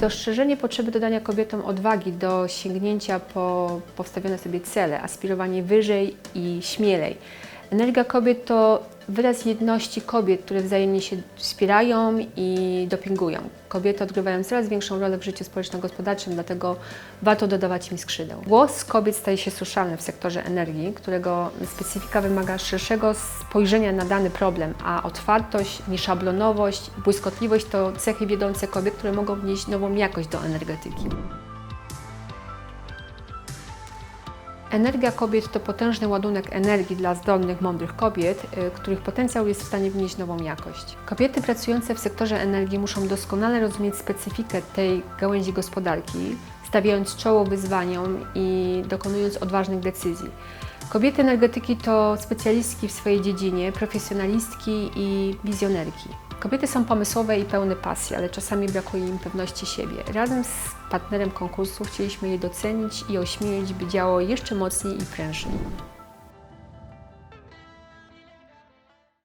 Dostrzeżenie potrzeby dodania kobietom odwagi do sięgnięcia po postawione sobie cele, aspirowanie wyżej i śmielej. Energia kobiet to wyraz jedności kobiet, które wzajemnie się wspierają i dopingują. Kobiety odgrywają coraz większą rolę w życiu społeczno-gospodarczym, dlatego warto dodawać im skrzydeł. Głos kobiet staje się słyszalny w sektorze energii, którego specyfika wymaga szerszego spojrzenia na dany problem, a otwartość, nieszablonowość, błyskotliwość to cechy wiodące kobiet, które mogą wnieść nową jakość do energetyki. Energia kobiet to potężny ładunek energii dla zdolnych, mądrych kobiet, y, których potencjał jest w stanie wnieść nową jakość. Kobiety pracujące w sektorze energii muszą doskonale rozumieć specyfikę tej gałęzi gospodarki, stawiając czoło wyzwaniom i dokonując odważnych decyzji. Kobiety energetyki to specjalistki w swojej dziedzinie, profesjonalistki i wizjonerki. Kobiety są pomysłowe i pełne pasji, ale czasami brakuje im pewności siebie. Razem z partnerem konkursu chcieliśmy je docenić i ośmielić, by działało jeszcze mocniej i prężniej.